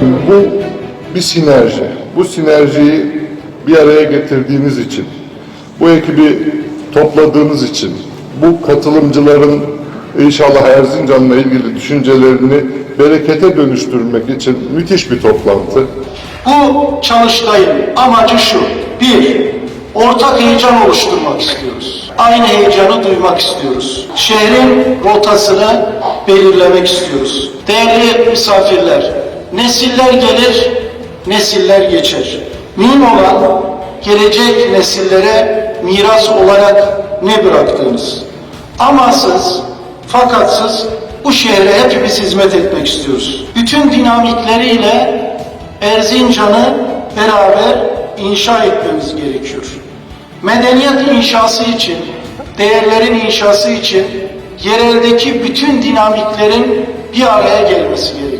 Şimdi bu bir sinerji. Bu sinerjiyi bir araya getirdiğiniz için, bu ekibi topladığınız için, bu katılımcıların inşallah Erzincan'la ilgili düşüncelerini berekete dönüştürmek için müthiş bir toplantı. Bu çalıştayın amacı şu. Bir, ortak heyecan oluşturmak istiyoruz. Aynı heyecanı duymak istiyoruz. Şehrin rotasını belirlemek istiyoruz. Değerli misafirler, nesiller gelir, nesiller geçer. Mühim olan gelecek nesillere miras olarak ne bıraktığınız. Amasız, fakatsız bu şehre hepimiz hizmet etmek istiyoruz. Bütün dinamikleriyle Erzincan'ı beraber inşa etmemiz gerekiyor. Medeniyet inşası için, değerlerin inşası için yereldeki bütün dinamiklerin bir araya gelmesi gerekiyor.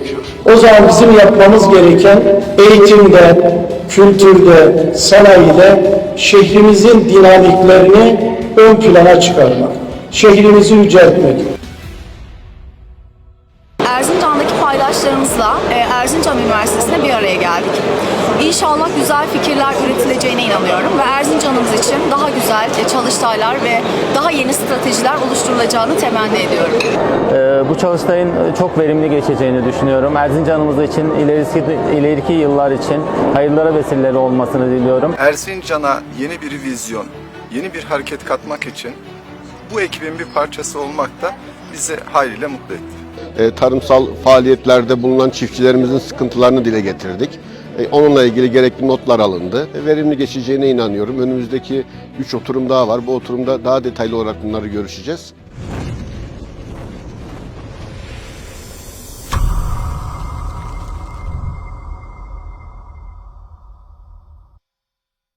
O zaman bizim yapmamız gereken eğitimde, kültürde, sanayide şehrimizin dinamiklerini ön plana çıkarmak, şehrimizi yüceltmek. Erzincan'daki paydaşlarımızla e, Erzincan Üniversitesi'ne bir araya geldik. İnşallah güzel fikirler üretileceğine inanıyorum ve Erzincan'ımız için daha güzel e, çalıştaylar ve daha yeni stratejiler oluşturulacağını temenni ediyorum. Ee, Bu çalıştayın çok verimli geçeceğini düşünüyorum. Erzincan'ımız için ilerisi, ileriki yıllar için hayırlara vesileleri olmasını diliyorum. Erzincan'a yeni bir vizyon, yeni bir hareket katmak için bu ekibin bir parçası olmak da bizi hayliyle mutlu etti. e, tarımsal faaliyetlerde bulunan çiftçilerimizin sıkıntılarını dile getirdik. E, Onunla ilgili gerekli notlar alındı. E, Verimli geçeceğine inanıyorum. Önümüzdeki 3 oturum daha var. Bu oturumda daha detaylı olarak bunları görüşeceğiz.